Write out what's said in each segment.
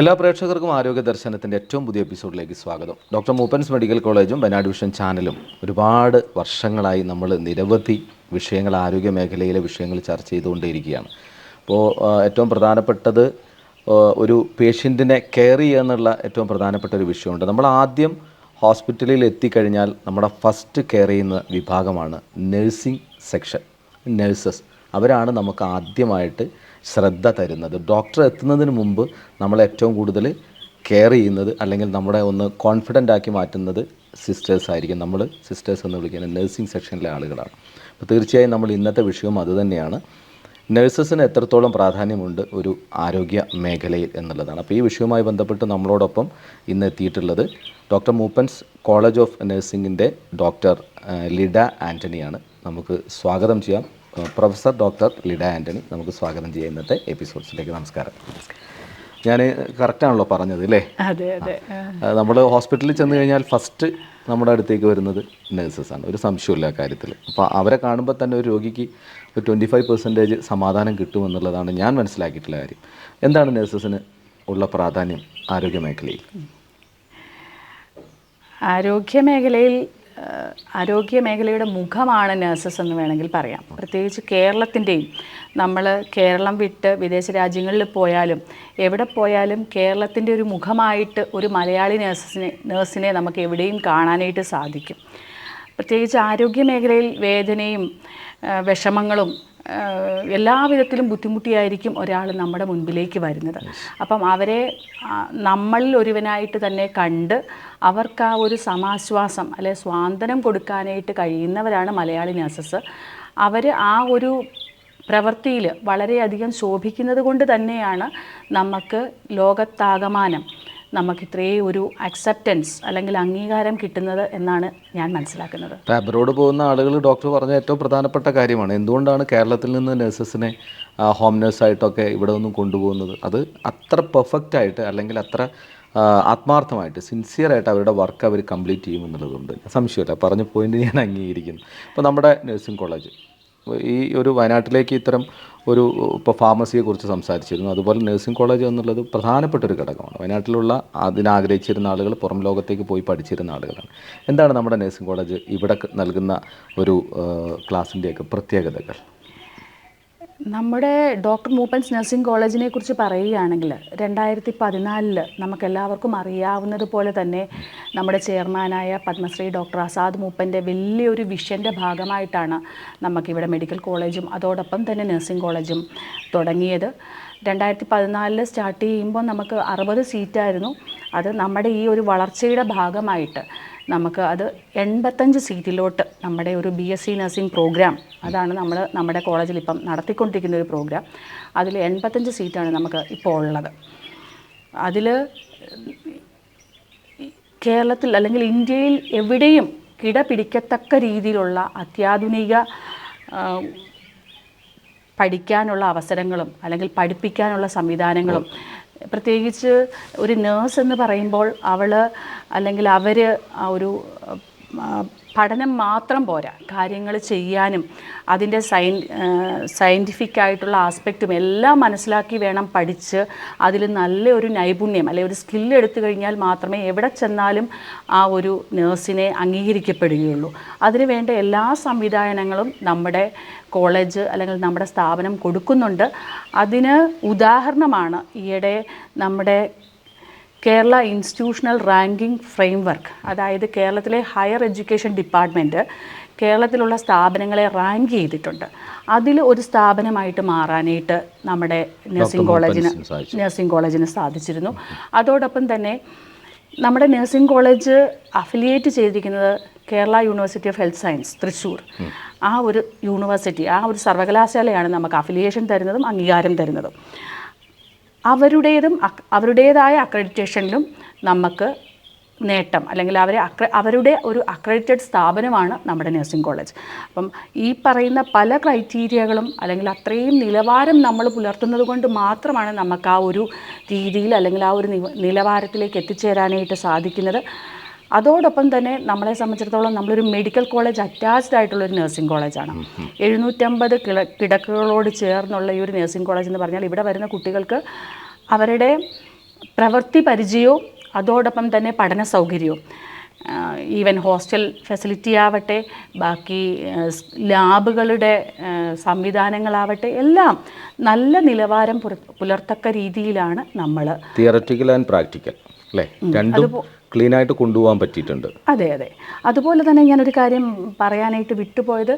എല്ലാ പ്രേക്ഷകർക്കും ആരോഗ്യ ദർശനത്തിന്റെ ഏറ്റവും പുതിയ എപ്പിസോഡിലേക്ക് സ്വാഗതം. ഡോക്ടർ മൂപ്പൻസ് മെഡിക്കൽ കോളേജും വയനാട് വിഷൻ ചാനലും ഒരുപാട് വർഷങ്ങളായി നമ്മൾ നിരവധി വിഷയങ്ങൾ ആരോഗ്യ മേഖലയിലെ വിഷയങ്ങൾ ചർച്ച ചെയ്തുകൊണ്ടേയിരിക്കുകയാണ്. അപ്പോൾ ഏറ്റവും പ്രധാനപ്പെട്ടത് ഒരു പേഷ്യന്റിനെ കെയർ ചെയ്യുക എന്നുള്ള ഏറ്റവും പ്രധാനപ്പെട്ട ഒരു വിഷയമുണ്ട്. നമ്മൾ ആദ്യം ഹോസ്പിറ്റലിൽ എത്തിക്കഴിഞ്ഞാൽ നമ്മുടെ ഫസ്റ്റ് കെയർ ചെയ്യുന്ന വിഭാഗമാണ് നഴ്സിംഗ് സെക്ഷൻ നഴ്സസ്. അവരാണ് നമുക്ക് ആദ്യമായിട്ട് ശ്രദ്ധ തരുന്നത്. ഡോക്ടർ എത്തുന്നതിന് മുമ്പ് നമ്മൾ ഏറ്റവും കൂടുതൽ കെയർ ചെയ്യുന്നത് അല്ലെങ്കിൽ നമ്മുടെ ഒന്ന് കോൺഫിഡന്റ് ആക്കി മാറ്റുന്നത് സിസ്റ്റേഴ്സ് ആയിരിക്കും. നമ്മൾ സിസ്റ്റേഴ്സ് എന്ന് വിളിക്കുന്ന നഴ്സിംഗ് സെക്ഷനിലെ ആളുകളാണ്. അപ്പോൾ തീർച്ചയായും നമ്മൾ ഇന്നത്തെ വിഷയവും അതുതന്നെയാണ് നഴ്സസിന് എത്രത്തോളം പ്രാധാന്യമുണ്ട് ഒരു ആരോഗ്യ മേഖലയിൽ എന്നുള്ളതാണ്. അപ്പോൾ ഈ വിഷയവുമായി ബന്ധപ്പെട്ട് നമ്മളോടൊപ്പം ഇന്ന് എത്തിയിട്ടുള്ളത് ഡോക്ടർ മൂപ്പൻസ് കോളേജ് ഓഫ് നഴ്സിംഗിന്റെ ഡോക്ടർ ലിഡ ആന്റണിയാണ് നമുക്ക് സ്വാഗതം ചെയ്യാം. പ്രൊഫസർ ഡോക്ടർ ലിഡ ആന്റണി നമുക്ക് സ്വാഗതം ചെയ്യാം ഇന്നത്തെ എപ്പിസോഡ്സിലേക്ക്. നമസ്കാരം. ഞാൻ കറക്റ്റാണല്ലോ പറഞ്ഞത് അല്ലേ അതെ അതെ. നമ്മൾ ഹോസ്പിറ്റലിൽ ചെന്ന് കഴിഞ്ഞാൽ ഫസ്റ്റ് നമ്മുടെ അടുത്തേക്ക് വരുന്നത് നഴ്സസാണ് ഒരു സംശയമില്ല കാര്യത്തിൽ അപ്പോൾ അവരെ കാണുമ്പോൾ തന്നെ ഒരു രോഗിക്ക് ഒരു ട്വന്റി ഫൈവ് പെർസെന്റേജ് സമാധാനം കിട്ടുമെന്നുള്ളതാണ് ഞാൻ മനസ്സിലാക്കിയിട്ടുള്ള കാര്യം. എന്താണ് നഴ്സസിന് ഉള്ള പ്രാധാന്യം ആരോഗ്യ മേഖലയിൽ? ആരോഗ്യ മേഖലയിൽ ആരോഗ്യ മേഖലയുടെ മുഖമാണ് നഴ്സസ് എന്ന് വേണമെങ്കിൽ പറയാം. പ്രത്യേകിച്ച് കേരളത്തിന്റെയും നമ്മൾ കേരളം വിട്ട് വിദേശ രാജ്യങ്ങളിൽ പോയാലും എവിടെ പോയാലും കേരളത്തിന്റെ ഒരു മുഖമായിട്ട് ഒരു മലയാളി നഴ്സസിനെ നഴ്സിനെ നമുക്ക് എവിടെയും കാണാനായിട്ട് സാധിക്കും. പ്രത്യേകിച്ച് ആരോഗ്യ മേഖലയിൽ വേദനയും വിഷമങ്ങളും എല്ലാവിധത്തിലും ബുദ്ധിമുട്ടിയായിരിക്കും ഒരാൾ നമ്മുടെ മുൻപിലേക്ക് വരുന്നത്. അപ്പം അവരെ നമ്മളിൽ ഒരുവനായിട്ട് തന്നെ കണ്ട് അവർക്ക് ആ ഒരു സമാശ്വാസം അല്ലെ സ്വാന്തനം കൊടുക്കാനായിട്ട് കഴിയുന്നവരാണ് മലയാളി നഴ്സസ് അവർ ആ ഒരു പ്രവൃത്തിയിൽ വളരെയധികം ശോഭിക്കുന്നത് കൊണ്ട് തന്നെയാണ് നമുക്ക് ലോകത്താകമാനം നമുക്ക് ഇത്രയും ഒരു അക്സെപ്റ്റൻസ് അല്ലെങ്കിൽ അംഗീകാരം കിട്ടുന്നത് എന്നാണ് ഞാൻ മനസ്സിലാക്കുന്നത്. അബ്രോഡ് പോകുന്ന ആളുകൾ ഡോക്ടർ പറഞ്ഞ ഏറ്റവും പ്രധാനപ്പെട്ട കാര്യമാണ്. എന്തുകൊണ്ടാണ് കേരളത്തിൽ നിന്ന് നഴ്സസിനെ ഹോം നഴ്സായിട്ടൊക്കെ ഇവിടെ നിന്നും കൊണ്ടുപോകുന്നത്? അത് അത്ര പെർഫെക്റ്റ് ആയിട്ട് അല്ലെങ്കിൽ അത്ര ആത്മാർത്ഥമായിട്ട് സിൻസിയറായിട്ട് അവരുടെ വർക്ക് അവർ കംപ്ലീറ്റ് ചെയ്യും ചെയ്യുമെന്നുള്ളതുണ്ട് സംശയമില്ല. പറഞ്ഞ പോയിന്റ് ഞാൻ അംഗീകരിക്കുന്നു. അപ്പോൾ നമ്മുടെ നഴ്സിംഗ് കോളേജ് ഈ ഒരു വയനാട്ടിലേക്ക് ഇത്തരം ഒരു ഇപ്പോൾ ഫാർമസിയെ കുറിച്ച് സംസാരിച്ചിരുന്നു. അതുപോലെ നഴ്സിംഗ് കോളേജ് എന്നുള്ളത് പ്രധാനപ്പെട്ട ഒരു ഘടകമാണ്. വയനാട്ടിലുള്ള അതിനാഗ്രഹിച്ചിരുന്ന ആളുകൾ പുറം ലോകത്തേക്ക് പോയി പഠിച്ചിരുന്ന ആളുകളാണ്. എന്താണ് നമ്മുടെ നഴ്സിംഗ് കോളേജ് ഇവിടെ നൽകുന്ന ഒരു ക്ലാസ്സിന്റെയൊക്കെ പ്രത്യേകതകൾ? നമ്മുടെ ഡോക്ടർ മൂപ്പൻസ് നഴ്സിംഗ് കോളേജിനെ കുറിച്ച് പറയുകയാണെങ്കിൽ രണ്ടായിരത്തി പതിനാലിൽ നമുക്കെല്ലാവർക്കും അറിയാവുന്നത് പോലെ തന്നെ നമ്മുടെ ചെയർമാനായ പത്മശ്രീ ഡോക്ടർ ആസാദ് മൂപ്പന്റെ വലിയൊരു വിഷന്റെ ഭാഗമായിട്ടാണ് നമുക്കിവിടെ മെഡിക്കൽ കോളേജും അതോടൊപ്പം തന്നെ നഴ്സിംഗ് കോളേജും തുടങ്ങിയത്. രണ്ടായിരത്തി പതിനാലിൽ സ്റ്റാർട്ട് ചെയ്യുമ്പോൾ നമുക്ക് അറുപത് സീറ്റായിരുന്നു. അത് നമ്മുടെ ഈ ഒരു വളർച്ചയുടെ ഭാഗമായിട്ട് നമുക്ക് അത് എൺപത്തഞ്ച് സീറ്റിലോട്ട് നമ്മുടെ ഒരു B S C nursing program അതാണ് നമ്മൾ നമ്മുടെ കോളേജിൽ ഇപ്പം നടത്തിക്കൊണ്ടിരിക്കുന്ന ഒരു പ്രോഗ്രാം അതിൽ എൺപത്തഞ്ച് സീറ്റാണ് നമുക്ക് ഇപ്പോൾ ഉള്ളത്. അതിൽ കേരളത്തിൽ അല്ലെങ്കിൽ ഇന്ത്യയിൽ എവിടെയും കിട പിടിക്കത്തക്ക രീതിയിലുള്ള അത്യാധുനിക പഠിക്കാനുള്ള അവസരങ്ങളും അല്ലെങ്കിൽ പഠിപ്പിക്കാനുള്ള സംവിധാനങ്ങളും പ്രത്യേകിച്ച് ഒരു നേഴ്സ് എന്ന് പറയുമ്പോൾ അവൾ അല്ലെങ്കിൽ അവർ ഒരു പഠനം മാത്രം പോരാ. കാര്യങ്ങൾ ചെയ്യാനും അതിന്റെ സയൻ സയന്റിഫിക് ആയിട്ടുള്ള ആസ്പെക്റ്റും എല്ലാം മനസ്സിലാക്കി വേണം പഠിച്ച് അതിൽ നല്ലൊരു നൈപുണ്യം അല്ലെങ്കിൽ ഒരു സ്കില്ല് എടുത്തു കഴിഞ്ഞാൽ മാത്രമേ എവിടെ ചെന്നാലും ആ ഒരു നേഴ്സിനെ അംഗീകരിക്കപ്പെടുകയുള്ളൂ. അതിനുവേണ്ട എല്ലാ സംവിധാനങ്ങളും നമ്മുടെ കോളേജ് അല്ലെങ്കിൽ നമ്മുടെ സ്ഥാപനം കൊടുക്കുന്നുണ്ട്. അതിന് ഉദാഹരണമാണ് ഈയിടെ നമ്മുടെ കേരള ഇൻസ്റ്റിറ്റ്യൂഷണൽ റാങ്കിംഗ് ഫ്രെയിംവർക്ക് അതായത് കേരളത്തിലെ ഹയർ എഡ്യൂക്കേഷൻ ഡിപ്പാർട്ട്മെന്റ് കേരളത്തിലുള്ള സ്ഥാപനങ്ങളെ റാങ്ക് ചെയ്തിട്ടുണ്ട്. അതിൽ ഒരു സ്ഥാപനമായിട്ട് മാറാനായിട്ട് നമ്മുടെ നഴ്സിംഗ് കോളേജിന് നഴ്സിംഗ് കോളേജിന് സാധിച്ചിരുന്നു. അതോടൊപ്പം തന്നെ നമ്മുടെ നഴ്സിംഗ് കോളേജ് അഫിലിയേറ്റ് ചെയ്തിരിക്കുന്നത് Kerala university of health science Thrissur. ആ ഒരു യൂണിവേഴ്സിറ്റി ആ ഒരു സർവകലാശാലയാണ് നമുക്ക് അഫിലിയേഷൻ തരുന്നതും അംഗീകാരം തരുന്നതും. അവരുടേതും അവരുടേതായ അക്രഡിറ്റേഷനിലും നമുക്ക് നേട്ടം അല്ലെങ്കിൽ അവരെ അക്ര അവരുടെ ഒരു അക്രഡിറ്റഡ് സ്ഥാപനമാണ് നമ്മുടെ നഴ്സിംഗ് കോളേജ്. അപ്പം ഈ പറയുന്ന പല ക്രൈറ്റീരിയകളും അല്ലെങ്കിൽ അത്രയും നിലവാരം നമ്മൾ പുലർത്തുന്നത് കൊണ്ട് മാത്രമാണ് നമുക്ക് ആ ഒരു രീതിയിൽ അല്ലെങ്കിൽ ആ ഒരു നിലവാരത്തിലേക്ക് എത്തിച്ചേരാനായിട്ട് സാധിക്കുന്നത്. അതോടൊപ്പം തന്നെ നമ്മളെ സംബന്ധിച്ചിടത്തോളം നമ്മളൊരു മെഡിക്കൽ കോളേജ് അറ്റാച്ച്ഡ് ആയിട്ടുള്ള ഒരു നഴ്സിംഗ് കോളേജാണ് എഴുന്നൂറ്റമ്പത് കിട കിടക്കുകളോട് ചേർന്നുള്ള ഈ ഒരു നഴ്സിംഗ് കോളേജ് എന്ന് പറഞ്ഞാൽ ഇവിടെ വരുന്ന കുട്ടികൾക്ക് അവരുടെ പ്രവൃത്തി പരിചയവും അതോടൊപ്പം തന്നെ പഠന സൗകര്യവും. ഈവൻ ഹോസ്റ്റൽ ഫെസിലിറ്റി ആവട്ടെ ബാക്കി ലാബുകളുടെ സംവിധാനങ്ങളാവട്ടെ എല്ലാം നല്ല നിലവാരം പുലർത്തക്ക രീതിയിലാണ് നമ്മൾ തിയററ്റിക്കൽ ആൻഡ് പ്രാക്ടിക്കൽ അല്ലേ? രണ്ടും ക്ലീൻ ആയിട്ട് കൊണ്ടുപോകാൻ പറ്റിയിട്ടുണ്ട്. അതെ അതെ. അതുപോലെ തന്നെ ഞാനൊരു കാര്യം പറയാനായിട്ട് വിട്ടുപോയത്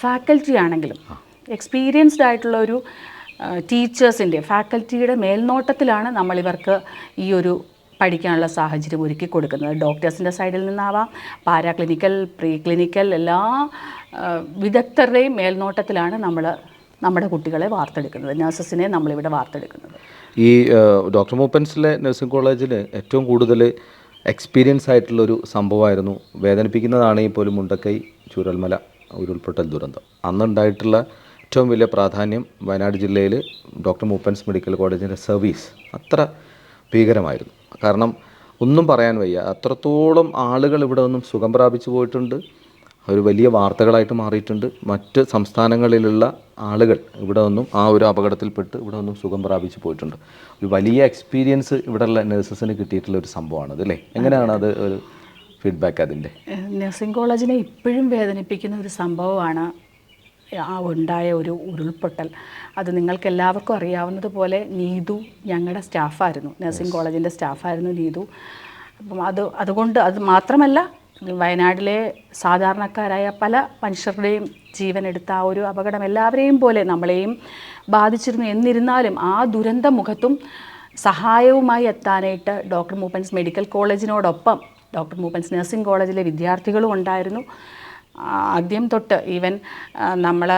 ഫാക്കൽറ്റി ആണെങ്കിലും എക്സ്പീരിയൻസ്ഡ് ആയിട്ടുള്ള ഒരു ടീച്ചേഴ്സിന്റെ ഫാക്കൽറ്റിയുടെ മേൽനോട്ടത്തിലാണ് നമ്മൾ ഇവർക്ക് ഈ ഒരു പഠിക്കാനുള്ള സാഹചര്യം ഒരുക്കി കൊടുക്കുന്നത്. ഡോക്ടേഴ്സിന്റെ സൈഡിൽ നിന്നാവാം പാരാക്ലിനിക്കൽ പ്രീ ക്ലിനിക്കൽ എല്ലാ വിദഗ്ധരുടെയും മേൽനോട്ടത്തിലാണ് നമ്മൾ നമ്മുടെ കുട്ടികളെ വാർത്തെടുക്കുന്നത്. നഴ്സസിനെ നമ്മളിവിടെ വാർത്തെടുക്കുന്നത്. ഈ ഡോക്ടർ മൂപ്പൻസിലെ നഴ്സിംഗ് കോളേജിൽ ഏറ്റവും കൂടുതൽ എക്സ്പീരിയൻസ് ആയിട്ടുള്ളൊരു സംഭവമായിരുന്നു. വേദനിപ്പിക്കുന്നതാണെങ്കിൽ പോലും മുണ്ടക്കൈ ചൂരൽമല ഉരുൾപൊട്ടൽ ദുരന്തം. അന്നുണ്ടായിട്ടുള്ള ഏറ്റവും വലിയ പ്രാധാന്യം വയനാട് ജില്ലയിൽ ഡോക്ടർ മൂപ്പൻസ് മെഡിക്കൽ കോളേജിന്റെ സർവീസ് അത്ര ഭീകരമായിരുന്നു. കാരണം ഒന്നും പറയാൻ വയ്യ. അത്രത്തോളം ആളുകൾ ഇവിടെ നിന്നും സുഖം പ്രാപിച്ചു പോയിട്ടുണ്ട്. ഒരു വലിയ വാർത്തകളായിട്ട് മാറിയിട്ടുണ്ട്. മറ്റ് സംസ്ഥാനങ്ങളിലുള്ള ആളുകൾ ഇവിടെ നിന്നും ആ ഒരു അപകടത്തിൽപ്പെട്ട് ഇവിടെ നിന്നും സുഖം പ്രാപിച്ചു പോയിട്ടുണ്ട്. ഒരു വലിയ എക്സ്പീരിയൻസ് ഇവിടെയുള്ള നഴ്സസിന് കിട്ടിയിട്ടുള്ള ഒരു സംഭവമാണ് അതല്ലേ എങ്ങനെയാണ് അത് ഒരു ഫീഡ്ബാക്ക് അതിന്റെ? നഴ്സിംഗ് കോളേജിനെ ഇപ്പോഴും വേദനിപ്പിക്കുന്ന ഒരു സംഭവമാണ് ആ ഉണ്ടായ ഒരു ഉരുൾപൊട്ടൽ. അത് നിങ്ങൾക്ക് എല്ലാവർക്കും അറിയാവുന്നതുപോലെ നീതു ഞങ്ങളുടെ സ്റ്റാഫായിരുന്നു. നഴ്സിംഗ് കോളേജിന്റെ സ്റ്റാഫായിരുന്നു നീതു. അപ്പം അത് അതുകൊണ്ട് അത് മാത്രമല്ല വയനാട്ടിലെ സാധാരണക്കാരായ പല മനുഷ്യരുടെയും ജീവൻ എടുത്ത ആ ഒരു അപകടം എല്ലാവരെയും പോലെ നമ്മളെയും ബാധിച്ചിരുന്നു. എന്നിരുന്നാലും ആ ദുരന്ത മുഖത്തും സഹായവുമായി എത്താനായിട്ട് ഡോക്ടർ മൂപ്പൻസ് മെഡിക്കൽ കോളേജിനോടൊപ്പം ഡോക്ടർ മൂപ്പൻസ് നഴ്സിംഗ് കോളേജിലെ വിദ്യാർത്ഥികളും ഉണ്ടായിരുന്നു. ആദ്യം തൊട്ട് ഈവൻ നമ്മൾ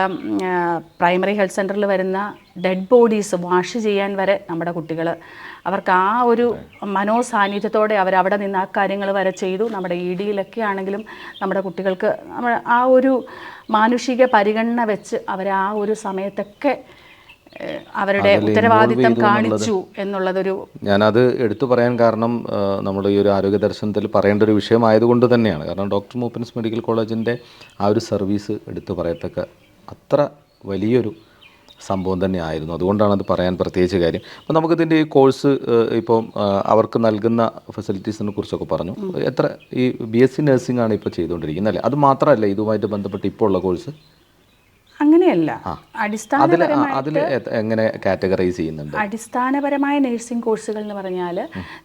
പ്രൈമറി ഹെൽത്ത് സെന്ററിൽ വരുന്ന ഡെഡ് ബോഡീസ് വാഷ് ചെയ്യാൻ വരെ നമ്മുടെ കുട്ടികൾ അവർക്ക് ആ ഒരു മനോസാന്നിധ്യത്തോടെ അവർ അവിടെ നിന്ന് ആ കാര്യങ്ങൾ വരെ ചെയ്തു. നമ്മുടെ ഇ ഡിയിലൊക്കെ ആണെങ്കിലും നമ്മുടെ കുട്ടികൾക്ക് നമ്മൾ ആ ഒരു മാനുഷിക പരിഗണന വെച്ച് അവർ ആ ഒരു സമയത്തൊക്കെ അവരുടെ ഉത്തരവാദിത്തം കാണിച്ചു എന്നുള്ളതൊരു ഞാനത് എടുത്തു പറയാൻ കാരണം നമ്മൾ ഈ ഒരു ആരോഗ്യ ദർശനത്തിൽ പറയേണ്ട ഒരു വിഷയമായതുകൊണ്ട് തന്നെയാണ്. കാരണം ഡോക്ടർ മൂപ്പൻസ് മെഡിക്കൽ കോളേജിന്റെ ആ ഒരു സർവീസ് എടുത്തു പറയത്തക്ക അത്ര വലിയൊരു സംഭവം തന്നെ ആയിരുന്നു അതുകൊണ്ടാണ് അത് പറയാൻ പ്രത്യേകിച്ച് കാര്യം. അപ്പോൾ നമുക്കിതിന്റെ ഈ കോഴ്സ് ഇപ്പം അവർക്ക് നൽകുന്ന ഫെസിലിറ്റീസിനെ കുറിച്ചൊക്കെ പറഞ്ഞു. എത്ര ഈ ബി എസ് സി നഴ്സിംഗ് ആണ് ഇപ്പോൾ ചെയ്തുകൊണ്ടിരിക്കുന്നത് അല്ലേ? അത് മാത്രമല്ല ഇതുമായിട്ട് ബന്ധപ്പെട്ട് ഇപ്പോൾ ഉള്ള കോഴ്സ്? അങ്ങനെയല്ല. അതിൽ എങ്ങനെ കാറ്റഗറൈസ് ചെയ്യുന്നുണ്ട്? അടിസ്ഥാനപരമായ നഴ്സിംഗ് കോഴ്സുകൾ എന്ന് പറഞ്ഞാൽ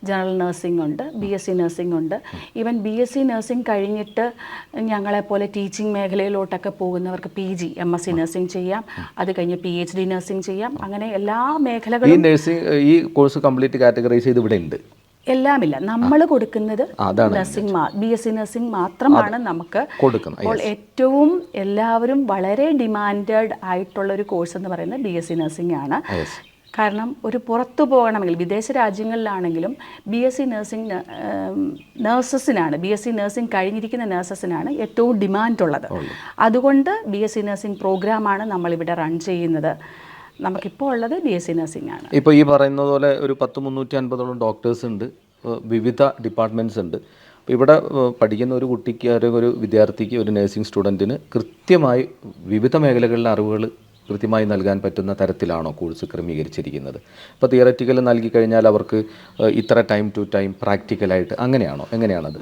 ജനറൽ നഴ്സിംഗ് ഉണ്ട് ബി എസ് സി നഴ്സിംഗ് ഉണ്ട്. Even B S C nursing കഴിഞ്ഞിട്ട് ഞങ്ങളെപ്പോലെ ടീച്ചിങ് മേഖലയിലോട്ടൊക്കെ പോകുന്നവർക്ക് P G M S C nursing ചെയ്യാം. അത് കഴിഞ്ഞ് പി എച്ച് ഡി നഴ്സിംഗ് ചെയ്യാം. അങ്ങനെ എല്ലാ ഈ മേഖലകളും നഴ്സിംഗ് ഈ കോഴ്സ് കംപ്ലീറ്റ് കാറ്റഗറൈസ് ചെയ്ത് ഇവിടെ ഉണ്ട്. എല്ലാമില്ല. നമ്മൾ കൊടുക്കുന്നത് nursing B S C nursing മാത്രമാണ് നമുക്ക് കൊടുക്കുന്നത്. അപ്പോൾ ഏറ്റവും എല്ലാവരും വളരെ ഡിമാൻഡഡ് ആയിട്ടുള്ള ഒരു കോഴ്സ് എന്ന് പറയുന്നത് ബി എസ് സി നഴ്സിംഗ് ആണ്. കാരണം ഒരു പുറത്തു പോകണമെങ്കിൽ വിദേശ രാജ്യങ്ങളിലാണെങ്കിലും ബി എസ് സി നഴ്സിംഗ് നേഴ്സസിനാണ് ബി എസ് സി നഴ്സിംഗ് കഴിഞ്ഞിരിക്കുന്ന നേഴ്സസിനാണ് ഏറ്റവും ഡിമാൻഡുള്ളത് അതുകൊണ്ട് ബി എസ് സി നഴ്സിംഗ് പ്രോഗ്രാമാണ് നമ്മളിവിടെ റൺ ചെയ്യുന്നത്. നമുക്കിപ്പോൾ ഉള്ളത് ബി എസ് സി നഴ്സിംഗ് ആണ്. ഇപ്പോൾ ഈ പറയുന്നത് പോലെ ഒരു പത്ത് മുന്നൂറ്റി അൻപതോളം ഡോക്ടേഴ്സ് ഉണ്ട്. വിവിധ ഡിപ്പാർട്ട്മെന്റ്സ് ഉണ്ട്. ഇവിടെ പഠിക്കുന്ന ഒരു കുട്ടിക്ക് ഒരു വിദ്യാർത്ഥിക്ക് ഒരു നഴ്സിംഗ് സ്റ്റുഡന്റിന് കൃത്യമായി വിവിധ മേഖലകളിലെ അറിവുകൾ കൃത്യമായി നൽകാൻ പറ്റുന്ന തരത്തിലാണോ കോഴ്സ് ക്രമീകരിച്ചിരിക്കുന്നത്? ഇപ്പോൾ തിയററ്റിക്കൽ നൽകി കഴിഞ്ഞാൽ അവർക്ക് ഇത്ര ടൈം ടു ടൈം പ്രാക്ടിക്കലായിട്ട് അങ്ങനെയാണോ? എങ്ങനെയാണത്?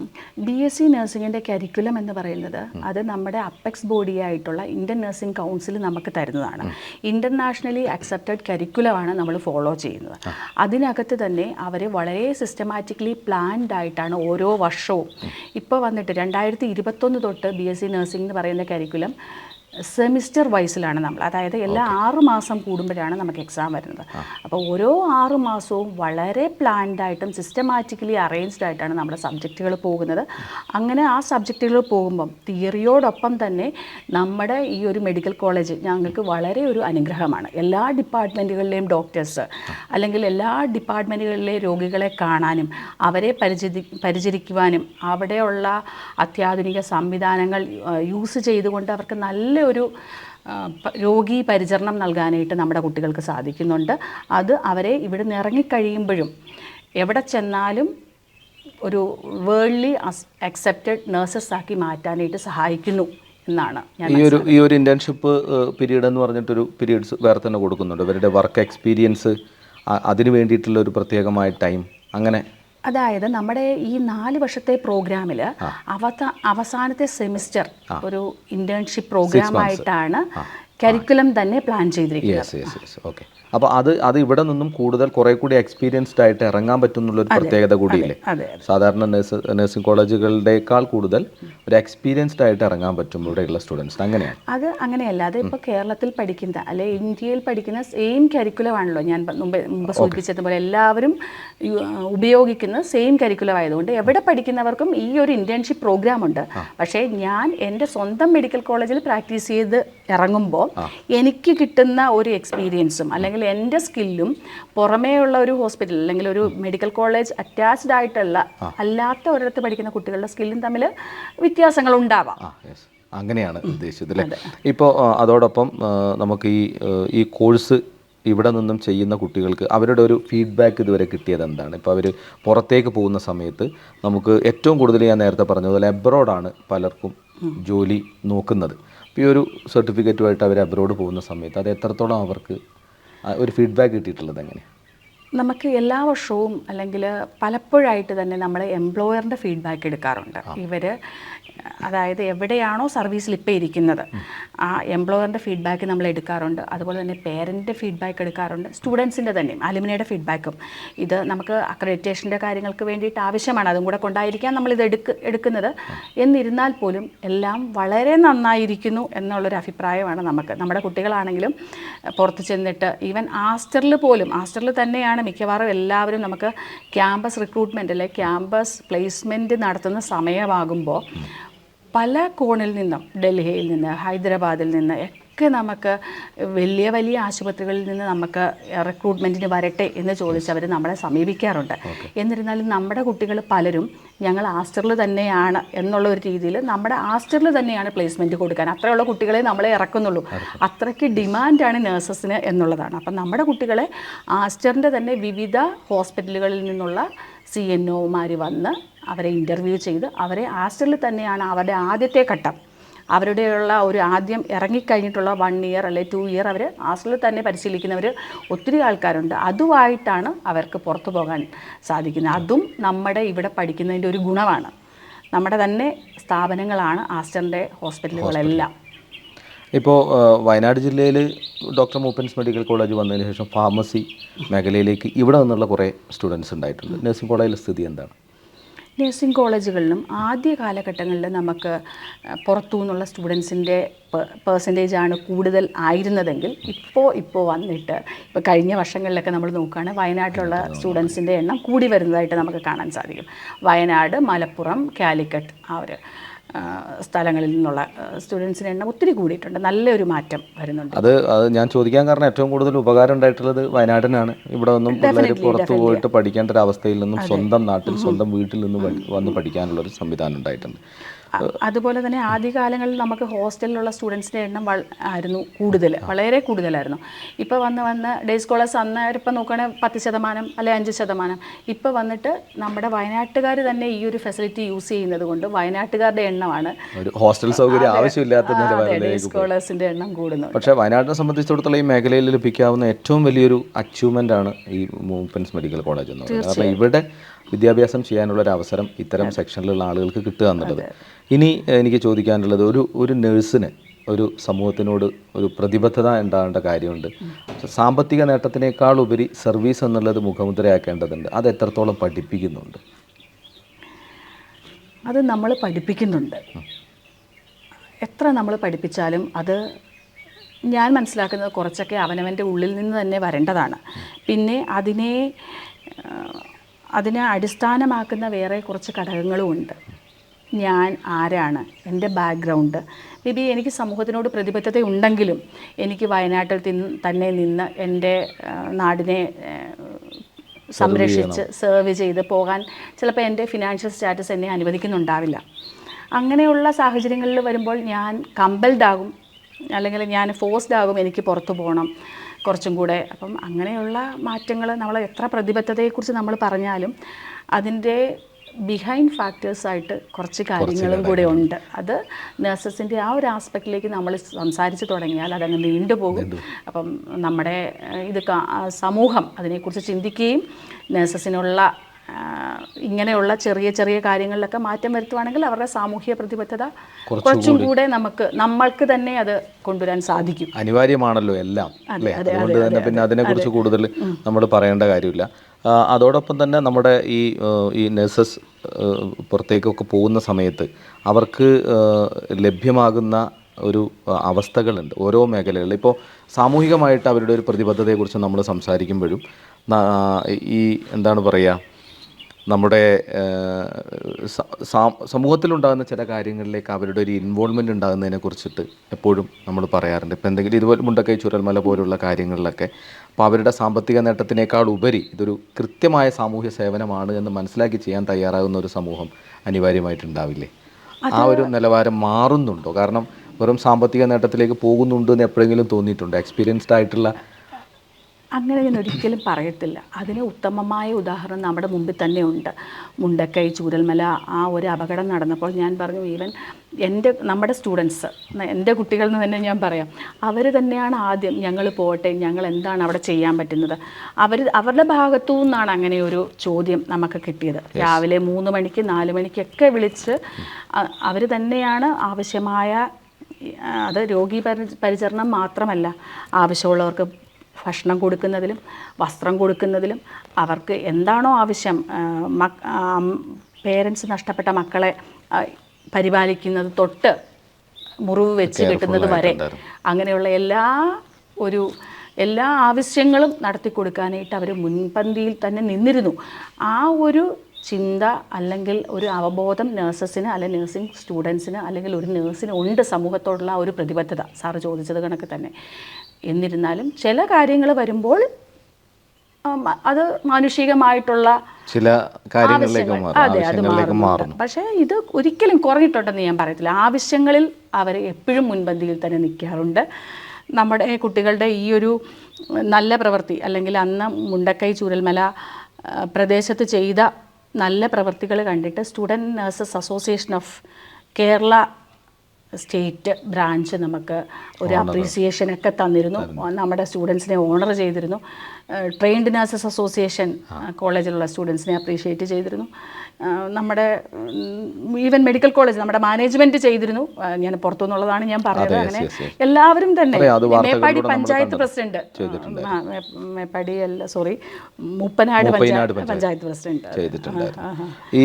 ബി എസ് സി നഴ്സിംഗിന്റെ കരിക്കുലം എന്ന് പറയുന്നത് അത് നമ്മുടെ അപ്പെക്സ് ബോഡി ആയിട്ടുള്ള ഇന്ത്യൻ നഴ്സിംഗ് കൗൺസിൽ നമുക്ക് തരുന്നതാണ്. ഇന്റർനാഷണലി അക്സെപ്റ്റഡ് കരിക്കുലമാണ് നമ്മൾ ഫോളോ ചെയ്യുന്നത്. അതിനകത്ത് തന്നെ അവർ വളരെ സിസ്റ്റമാറ്റിക്കലി പ്ലാൻഡ് ആയിട്ടാണ് ഓരോ വർഷവും ഇപ്പോൾ വന്നിട്ട് രണ്ടായിരത്തി ഇരുപത്തൊന്ന് തൊട്ട് ബി എസ് സി നഴ്സിംഗ് എന്ന് പറയുന്ന കരിക്കുലം സെമിസ്റ്റർ വൈസിലാണ് നമ്മൾ. അതായത് എല്ലാ ആറ് മാസം കൂടുമ്പോഴാണ് നമുക്ക് എക്സാം വരുന്നത്. അപ്പോൾ ഓരോ ആറ് മാസവും വളരെ പ്ലാൻഡായിട്ടും സിസ്റ്റമാറ്റിക്കലി അറേഞ്ച്ഡ് ആയിട്ടാണ് നമ്മുടെ സബ്ജക്റ്റുകൾ പോകുന്നത്. അങ്ങനെ ആ സബ്ജക്റ്റുകൾ പോകുമ്പം തിയറിയോടൊപ്പം തന്നെ നമ്മുടെ ഈ ഒരു മെഡിക്കൽ കോളേജ് ഞങ്ങൾക്ക് വളരെ ഒരു അനുഗ്രഹമാണ്. എല്ലാ ഡിപ്പാർട്ട്മെന്റുകളിലെയും ഡോക്ടേഴ്സ് അല്ലെങ്കിൽ എല്ലാ ഡിപ്പാർട്ട്മെന്റുകളിലെ രോഗികളെ കാണാനും അവരെ പരിചരി പരിചരിക്കുവാനും അവിടെയുള്ള അത്യാധുനിക സംവിധാനങ്ങൾ യൂസ് ചെയ്തുകൊണ്ട് അവർക്ക് നല്ലൊരു പ- രോഗി പരിചരണം നൽകാനായിട്ട് നമ്മുടെ കുട്ടികൾക്ക് സാധിക്കുന്നുണ്ട്. അത് അവരെ ഇവിടെ നിന്ന് ഇറങ്ങിക്കഴിയുമ്പോഴും എവിടെ ചെന്നാലും ഒരു വേൾഡ്ലി അക്സെപ്റ്റഡ് നേഴ്സസ് ആക്കി മാറ്റാനായിട്ട് സഹായിക്കുന്നു എന്നാണ് ഈ ഒരു ഈ ഒരു ഇന്റേൺഷിപ്പ് പീരീഡ് എന്ന് പറഞ്ഞിട്ടൊരു പീരീഡ്സ് വേറെ തന്നെ കൊടുക്കുന്നുണ്ട്. ഇവരുടെ വർക്ക് എക്സ്പീരിയൻസ് അതിന് വേണ്ടിയിട്ടുള്ള ഒരു പ്രത്യേകമായ ടൈം അങ്ങനെ അതായത് നമ്മുടെ ഈ നാല് വർഷത്തെ പ്രോഗ്രാമിൽ അവത്ത അവസാനത്തെ സെമിസ്റ്റർ ഒരു ഇന്റേൺഷിപ്പ് പ്രോഗ്രാമായിട്ടാണ് കരിക്കുലം തന്നെ പ്ലാൻ ചെയ്തിരിക്കുന്നത്. യെസ് യെസ് യെസ് ഓക്കെ അപ്പോൾ അത് അത് ഇവിടെ നിന്നും കൂടുതൽ കുറെ കൂടി എക്സ്പീരിയൻസ്ഡ് ആയിട്ട് ഇറങ്ങാൻ പറ്റുന്നുള്ള ഒരു പ്രത്യേകത കൂടിയില്ലേ? സാധാരണ നഴ്സ് നഴ്സിംഗ് കോളേജുകളുടേക്കാൾ കൂടുതൽ ഒരു എക്സ്പീരിയൻസ്ഡ് ആയിട്ട് ഇറങ്ങാൻ പറ്റും ഇവിടെയുള്ള സ്റ്റുഡൻസ് അങ്ങനെയാണ് അത് അങ്ങനെയല്ല. അത് ഇപ്പോൾ കേരളത്തിൽ പഠിക്കുന്ന അല്ലെ ഇന്ത്യയിൽ പഠിക്കുന്ന സെയിം കരിക്കുലം ആണല്ലോ ഞാൻ മുമ്പ് മുമ്പ് സൂചിപ്പിച്ചതുപോലെ എല്ലാവരും ഉപയോഗിക്കുന്ന സെയിം കരിക്കുലം ആയതുകൊണ്ട് എവിടെ പഠിക്കുന്നവർക്കും ഈ ഒരു ഇന്റേൺഷിപ്പ് പ്രോഗ്രാം ഉണ്ട്. പക്ഷേ ഞാൻ എന്റെ സ്വന്തം മെഡിക്കൽ കോളേജിൽ പ്രാക്ടീസ് ചെയ്ത് ഇറങ്ങുമ്പോൾ എനിക്ക് കിട്ടുന്ന ഒരു എക്സ്പീരിയൻസും അല്ലെങ്കിൽ എന്റെ സ്കില്ലും പുറമേയുള്ള ഒരു ഹോസ്പിറ്റൽ അല്ലെങ്കിൽ ഒരു മെഡിക്കൽ കോളേജ് അറ്റാച്ച്ഡ് ആയിട്ടുള്ള അല്ലാത്ത ഒരിടത്ത് പഠിക്കുന്ന കുട്ടികളുടെ സ്കില്ലും തമ്മിൽ വ്യത്യാസങ്ങൾ ഉണ്ടാവാം. അങ്ങനെയാണ് ഉദ്ദേശിച്ചത് അല്ലേ? ഇപ്പോൾ അതോടൊപ്പം നമുക്ക് ഈ ഈ കോഴ്സ് ഇവിടെ നിന്നും ചെയ്യുന്ന കുട്ടികൾക്ക് അവരുടെ ഒരു ഫീഡ്ബാക്ക് ഇതുവരെ കിട്ടിയത് എന്താണ്? ഇപ്പോൾ അവർ പുറത്തേക്ക് പോകുന്ന സമയത്ത് നമുക്ക് ഏറ്റവും കൂടുതൽ ഞാൻ നേരത്തെ പറഞ്ഞതുപോലെ അബ്രോഡാണ് പലർക്കും ജോലി നോക്കുന്നത്. ഈ ഒരു സർട്ടിഫിക്കറ്റുമായിട്ട് അവർ അബ്രോഡ് പോകുന്ന സമയത്ത് അത് എത്രത്തോളം അവർക്ക് ഒരു ഫീഡ്ബാക്ക് കിട്ടിയിട്ടുള്ളത് എങ്ങനെ നമുക്ക് എല്ലാ വർഷവും അല്ലെങ്കിൽ പലപ്പോഴായിട്ട് തന്നെ നമ്മൾ എംപ്ലോയറിന്റെ ഫീഡ്ബാക്ക് എടുക്കാറുണ്ട്. ഇവർ അതായത് എവിടെയാണോ സർവീസിൽ ഇപ്പോൾ ഇരിക്കുന്നത് ആ എംപ്ലോയറിന്റെ ഫീഡ്ബാക്ക് നമ്മൾ എടുക്കാറുണ്ട്. അതുപോലെ തന്നെ പേരന്റിന്റെ ഫീഡ്ബാക്ക് എടുക്കാറുണ്ട്. സ്റ്റുഡൻസിന്റെ തന്നെയും അലുമിനയുടെ ഫീഡ്ബാക്കും ഇത് നമുക്ക് അക്രഡിറ്റേഷന്റെ കാര്യങ്ങൾക്ക് വേണ്ടിയിട്ട് ആവശ്യമാണ്. അതും കൂടെ കൊണ്ടായിരിക്കാം നമ്മളിത് എടുക്ക് എടുക്കുന്നത്. എന്നിരുന്നാൽ പോലും എല്ലാം വളരെ നന്നായിരിക്കുന്നു എന്നുള്ളൊരു അഭിപ്രായമാണ് നമുക്ക്. നമ്മുടെ കുട്ടികളാണെങ്കിലും പുറത്ത് ചെന്നിട്ട് ഈവൻ ആസ്റ്ററിൽ പോലും ആസ്റ്ററിൽ തന്നെയാണ് മിക്കവാറും എല്ലാവരും നമുക്ക് ക്യാമ്പസ് റിക്രൂട്ട്മെന്റ് അല്ലെ ക്യാമ്പസ് പ്ലേസ്മെന്റ് നടത്തുന്ന സമയമാകുമ്പോൾ പല കോണിൽ നിന്നും ഡൽഹിയിൽ നിന്ന് ഹൈദരാബാദിൽ നിന്ന് ഒക്കെ നമുക്ക് വലിയ വലിയ ആശുപത്രികളിൽ നിന്ന് നമുക്ക് റിക്രൂട്ട്മെന്റിന് വരട്ടെ എന്ന് ചോദിച്ച് അവർ നമ്മളെ സമീപിക്കാറുണ്ട്. എന്നിരുന്നാലും നമ്മുടെ കുട്ടികൾ പലരും ഞങ്ങൾ ആസ്റ്ററിൽ തന്നെയാണ് എന്നുള്ള ഒരു രീതിയിൽ നമ്മുടെ ആസ്റ്ററിൽ തന്നെയാണ് പ്ലേസ്മെന്റ് കൊടുക്കാൻ. അത്രയുള്ള കുട്ടികളെ നമ്മളെ ഇറക്കുന്നുള്ളൂ. അത്രയ്ക്ക് ഡിമാൻഡാണ് നേഴ്സസിന് എന്നുള്ളതാണ്. അപ്പം നമ്മുടെ കുട്ടികളെ ആസ്റ്ററിന്റെ തന്നെ വിവിധ ഹോസ്പിറ്റലുകളിൽ നിന്നുള്ള സി എൻ ഒമാർ വന്ന് അവരെ ഇന്റർവ്യൂ ചെയ്ത് അവരെ ആസ്റ്റലിൽ തന്നെയാണ് അവരുടെ ആദ്യത്തെ ഘട്ടം. അവരുടെയുള്ള ഒരു ആദ്യം ഇറങ്ങിക്കഴിഞ്ഞിട്ടുള്ള വൺ ഇയർ അല്ലെ ടു ഇയർ അവർ ഹാസ്റ്റലിൽ തന്നെ പരിശീലിക്കുന്നവർ ഒത്തിരി ആൾക്കാരുണ്ട്. അതുമായിട്ടാണ് അവർക്ക് പുറത്തു പോകാൻ സാധിക്കുന്നത്. അതും നമ്മുടെ ഇവിടെ പഠിക്കുന്നതിന്റെ ഒരു ഗുണമാണ്. നമ്മുടെ തന്നെ സ്ഥാപനങ്ങളാണ് ആസ്റ്ററിന്റെ ഹോസ്പിറ്റലുകളെല്ലാം ഇപ്പോൾ വയനാട് ജില്ലയിൽ ഡോക്ടർ മൂപ്പൻസ് മെഡിക്കൽ കോളേജ് വന്നതിന് ശേഷം ഫാർമസി മേഖലയിലേക്ക് ഇവിടെ നിന്നുള്ള കുറേ സ്റ്റുഡൻസ് ഉണ്ടായിട്ടുണ്ട്. നഴ്സിംഗ് കോളേജിലെ സ്ഥിതി എന്താണ്? നഴ്സിംഗ് കോളേജുകളിലും ആദ്യ കാലഘട്ടങ്ങളിൽ നമുക്ക് പുറത്തു നിന്നുള്ള സ്റ്റുഡൻസിന്റെ പേഴ്സന്റേജ് ആണ് കൂടുതൽ ആയിരുന്നതെങ്കിൽ ഇപ്പോൾ ഇപ്പോൾ വന്നിട്ട് ഇപ്പോൾ കഴിഞ്ഞ വർഷങ്ങളിലൊക്കെ നമ്മൾ നോക്കുകയാണെങ്കിൽ വയനാട്ടിലുള്ള സ്റ്റുഡൻസിന്റെ എണ്ണം കൂടി വരുന്നതായിട്ട് നമുക്ക് കാണാൻ സാധിക്കും. വയനാട് മലപ്പുറം കാലിക്കറ്റ് ആ ഒരു സ്ഥലങ്ങളിൽ നിന്നുള്ള സ്റ്റുഡൻസിന് എണ്ണം ഒത്തിരി കൂടിയിട്ടുണ്ട്. നല്ലൊരു മാറ്റം വരുന്നുണ്ട്. അത് അത് ഞാൻ ചോദിക്കാൻ കാരണം ഏറ്റവും കൂടുതൽ ഉപകാരം ഉണ്ടായിട്ടുള്ളത് വയനാടിനാണ്. ഇവിടെ ഒന്നും പിള്ളേർ പുറത്തു പോയിട്ട് പഠിക്കേണ്ട ഒരു അവസ്ഥയിൽ നിന്നും സ്വന്തം നാട്ടിൽ സ്വന്തം വീട്ടിൽ നിന്ന് വന്ന് പഠിക്കാനുള്ള ഒരു സംവിധാനം ഉണ്ടായിട്ടുണ്ട്. അതുപോലെ തന്നെ ആദ്യകാലങ്ങളിൽ നമുക്ക് ഹോസ്റ്റലിലുള്ള സ്റ്റുഡൻസിന്റെ എണ്ണം ആയിരുന്നു കൂടുതൽ വളരെ കൂടുതലായിരുന്നു. ഇപ്പോൾ വന്ന് വന്ന് ഡേ സ്കോളേഴ്സ് ഇപ്പം നോക്കുകയാണെങ്കിൽ പത്ത് ശതമാനം അല്ലെ അഞ്ച് ശതമാനം. ഇപ്പോൾ വന്നിട്ട് നമ്മുടെ വയനാട്ടുകാർ തന്നെ ഈ ഒരു ഫെസിലിറ്റി യൂസ് ചെയ്യുന്നത് കൊണ്ട് വയനാട്ടുകാരുടെ എണ്ണമാണ്. ഹോസ്റ്റൽ സൗകര്യം ആവശ്യമില്ലാത്ത ഡേ സ്കോളേഴ്സിന്റെ എണ്ണം കൂടുന്നു പക്ഷേ വയനാട്ടിനെ സംബന്ധിച്ചിടത്തോളം ഈ മേഖലയിൽ ലഭിക്കാവുന്ന ഏറ്റവും വലിയൊരു അച്ചീവ്മെന്റ് ആണ് ഈ മൂപ്പൻസ് മെഡിക്കൽ കോളേജ് എന്ന് പറയുന്നത്. കാരണം ഇവിടെ വിദ്യാഭ്യാസം ചെയ്യാനുള്ള ഒരു അവസരം ഇത്തരം സെക്ഷനിലുള്ള ആളുകൾക്ക് കിട്ടുക എന്നുള്ളത്. ഇനി എനിക്ക് ചോദിക്കാനുള്ളത് ഒരു ഒരു നഴ്സിന് ഒരു സമൂഹത്തിനോട് ഒരു പ്രതിബദ്ധത ഉണ്ടാകേണ്ട കാര്യമുണ്ട്. സാമ്പത്തിക നേട്ടത്തിനേക്കാൾ ഉപരി സർവീസ് എന്നുള്ളത് മുഖമുദ്രയാക്കേണ്ടതുണ്ട്. അത് എത്രത്തോളം പഠിപ്പിക്കുന്നുണ്ട്? അത് നമ്മൾ പഠിപ്പിക്കുന്നുണ്ട്. എത്ര നമ്മൾ പഠിപ്പിച്ചാലും അത് ഞാൻ മനസ്സിലാക്കുന്നത് കുറച്ചൊക്കെ അവനവന്റെ ഉള്ളിൽ നിന്ന് തന്നെ വരേണ്ടതാണ്. പിന്നെ അതിനെ അതിനെ അടിസ്ഥാനമാക്കുന്ന വേറെ കുറച്ച് ഘടകങ്ങളും ഉണ്ട്. ഞാൻ ആരാണ്? എന്റെ ബാക്ക്ഗ്രൗണ്ട് മേ ബി എനിക്ക് സമൂഹത്തിനോട് പ്രതിബദ്ധത ഉണ്ടെങ്കിലും എനിക്ക് വയനാട്ടിൽ തന്നെ നിന്ന് എന്റെ നാടിനെ സംരക്ഷിച്ച് സെർവ് ചെയ്ത് പോകാൻ ചിലപ്പോൾ എന്റെ ഫിനാൻഷ്യൽ സ്റ്റാറ്റസ് എന്നെ അനുവദിക്കുന്നുണ്ടാവില്ല. അങ്ങനെയുള്ള സാഹചര്യങ്ങളിൽ വരുമ്പോൾ ഞാൻ കമ്പൽഡ് ആകും. അല്ലെങ്കിൽ ഞാൻ ഫോഴ്സ്ഡ് ആകും എനിക്ക് പുറത്തു പോകണം. കുറച്ചും കൂടെ. അപ്പം അങ്ങനെയുള്ള മാറ്റങ്ങൾ നമ്മൾ എത്ര പ്രതിബദ്ധതയെക്കുറിച്ച് നമ്മൾ പറഞ്ഞാലും അതിന്റെ ബിഹൈൻഡ് ഫാക്ടേഴ്സായിട്ട് കുറച്ച് കാര്യങ്ങളും കൂടെ ഉണ്ട്. അത് നേഴ്സസിന്റെ ആ ഒരു ആസ്പെക്റ്റിലേക്ക് നമ്മൾ സംസാരിച്ച് തുടങ്ങിയാൽ അതങ്ങ് നീണ്ടുപോകും അപ്പം നമ്മുടെ ഇത് സമൂഹം അതിനെക്കുറിച്ച് ചിന്തിക്കുകയും നേഴ്സസിനുള്ള ഇങ്ങനെയുള്ള ചെറിയ ചെറിയ കാര്യങ്ങളിലൊക്കെ മാറ്റം വരുത്തുവാണെങ്കിൽ അവരുടെ സാമൂഹ്യ പ്രതിബദ്ധത കുറച്ചും കൂടെ. നമുക്ക് നമ്മൾക്ക് തന്നെ അത് കൊണ്ടുവരാൻ സാധിക്കും. അനിവാര്യമാണല്ലോ എല്ലാം അല്ലേ? അതുകൊണ്ട് തന്നെ പിന്നെ അതിനെക്കുറിച്ച് കൂടുതൽ നമ്മൾ പറയേണ്ട കാര്യമില്ല. അതോടൊപ്പം തന്നെ നമ്മുടെ ഈ ഈ നഴ്സസ് പുറത്തേക്കൊക്കെ പോകുന്ന സമയത്ത് അവർക്ക് ലഭ്യമാകുന്ന ഒരു അവസ്ഥകളുണ്ട് ഓരോ മേഖലകളിൽ. ഇപ്പോൾ സാമൂഹികമായിട്ട് അവരുടെ ഒരു പ്രതിബദ്ധതയെക്കുറിച്ച് നമ്മൾ സംസാരിക്കുമ്പോഴും ഈ എന്താണ് പറയുക നമ്മുടെ സമൂഹത്തിലുണ്ടാകുന്ന ചില കാര്യങ്ങളിലേക്ക് അവരുടെ ഒരു ഇൻവോൾവ്മെന്റ് ഉണ്ടാകുന്നതിനെ കുറിച്ചിട്ട് എപ്പോഴും നമ്മൾ പറയാറുണ്ട്. ഇപ്പം എന്തെങ്കിലും ഇതുപോലെ മുണ്ടക്കൈ ചുരൽമല പോലുള്ള കാര്യങ്ങളിലൊക്കെ അപ്പോൾ അവരുടെ സാമ്പത്തിക നേട്ടത്തിനേക്കാൾ ഉപരി ഇതൊരു കൃത്യമായ സാമൂഹ്യ സേവനമാണ് എന്ന് മനസ്സിലാക്കി ചെയ്യാൻ തയ്യാറാകുന്ന ഒരു സമൂഹം അനിവാര്യമായിട്ടുണ്ടാവില്ലേ? ആ ഒരു നിലവാരം മാറുന്നുണ്ടോ? കാരണം വെറും സാമ്പത്തിക നേട്ടത്തിലേക്ക് പോകുന്നുണ്ട് എന്ന് എപ്പോഴെങ്കിലും തോന്നിയിട്ടുണ്ടോ? എക്സ്പീരിയൻസ്ഡ് ആയിട്ടുള്ള അങ്ങനെ ഞാൻ ഒരിക്കലും പറയത്തില്ല. അതിന് ഉത്തമമായ ഉദാഹരണം നമ്മുടെ മുമ്പിൽ തന്നെ ഉണ്ട്. മുണ്ടക്കൈ ചൂരൽമല ആ ഒരു അപകടം നടന്നപ്പോൾ ഞാൻ പറഞ്ഞു ഈവൻ എന്റെ നമ്മുടെ സ്റ്റുഡൻസ് എന്റെ കുട്ടികളിൽ നിന്ന് തന്നെ ഞാൻ പറയാം. അവർ തന്നെയാണ് ആദ്യം ഞങ്ങൾ പോകട്ടെ ഞങ്ങൾ എന്താണ് അവിടെ ചെയ്യാൻ പറ്റുന്നത്? അവർ അവരുടെ ഭാഗത്തു നിന്നാണ് അങ്ങനെ ഒരു ചോദ്യം നമുക്ക് കിട്ടിയത്. രാവിലെ മൂന്ന് മണിക്ക് നാല് മണിക്കൊക്കെ വിളിച്ച് അവർ തന്നെയാണ് ആവശ്യമായ അത് രോഗി പരി- പരിചരണം മാത്രമല്ല ആവശ്യമുള്ളവർക്ക് ഭക്ഷണം കൊടുക്കുന്നതിലും വസ്ത്രം കൊടുക്കുന്നതിലും അവർക്ക് എന്താണോ ആവശ്യം പേരൻസ് നഷ്ടപ്പെട്ട മക്കളെ പരിപാലിക്കുന്നത് തൊട്ട് മുറിവ് വെച്ച് കിട്ടുന്നത് വരെ അങ്ങനെയുള്ള എല്ലാ ഒരു എല്ലാ ആവശ്യങ്ങളും നടത്തി കൊടുക്കാനായിട്ട് അവർ മുൻപന്തിയിൽ തന്നെ നിന്നിരുന്നു. ആ ഒരു ചിന്ത അല്ലെങ്കിൽ ഒരു അവബോധം നേഴ്സസിന് അല്ലെങ്കിൽ നേഴ്സിംഗ് സ്റ്റുഡൻസിന് അല്ലെങ്കിൽ ഒരു നേഴ്സിന് ഉണ്ട് സമൂഹത്തോടുള്ള ഒരു പ്രതിബദ്ധത. സാറ് ചോദിച്ചത് കണക്ക് തന്നെ. എന്നിരുന്നാലും ചില കാര്യങ്ങൾ വരുമ്പോൾ അത് മാനുഷികമായിട്ടുള്ള ചില കാര്യങ്ങളിലേക്ക് മാറും പക്ഷേ ഇത് ഒരിക്കലും കുറഞ്ഞിട്ടുണ്ടെന്ന് ഞാൻ പറയത്തില്ല. ആവശ്യങ്ങളിൽ അവർ എപ്പോഴും മുൻപന്തിയിൽ തന്നെ നിൽക്കാറുണ്ട്. നമ്മുടെ കുട്ടികളുടെ ഈ ഒരു നല്ല പ്രവൃത്തി അല്ലെങ്കിൽ അന്ന് മുണ്ടക്കൈ ചൂരൽമല പ്രദേശത്ത് ചെയ്ത നല്ല പ്രവൃത്തികൾ കണ്ടിട്ട് student nurses association of Kerala state branch നമുക്ക് ഒരു അപ്രീസിയേഷൻ ഒക്കെ തന്നിരുന്നു. നമ്മുടെ സ്റ്റുഡൻസിനെ ഓണർ ചെയ്തിരുന്നു. ട്രെയിൻഡ് നഴ്സസ് അസോസിയേഷൻ കോളേജിലുള്ള സ്റ്റുഡൻസിനെ അപ്രീഷിയേറ്റ് ചെയ്തിരുന്നു. നമ്മുടെ ഈവൻ മെഡിക്കൽ കോളേജ് നമ്മുടെ മാനേജ്മെന്റ് ചെയ്തിരുന്നു. ഞാൻ പുറത്തുനിന്നുള്ളതാണ് ഞാൻ പറഞ്ഞത് അങ്ങനെ. എല്ലാവരും തന്നെ. മേപ്പാടി പഞ്ചായത്ത് പ്രസിഡന്റ് മേപ്പാടി അല്ല സോറി മൂപ്പനാട് പഞ്ചായത്ത് പഞ്ചായത്ത് പ്രസിഡന്റ്. ചെയ്തിട്ടുണ്ട് ഈ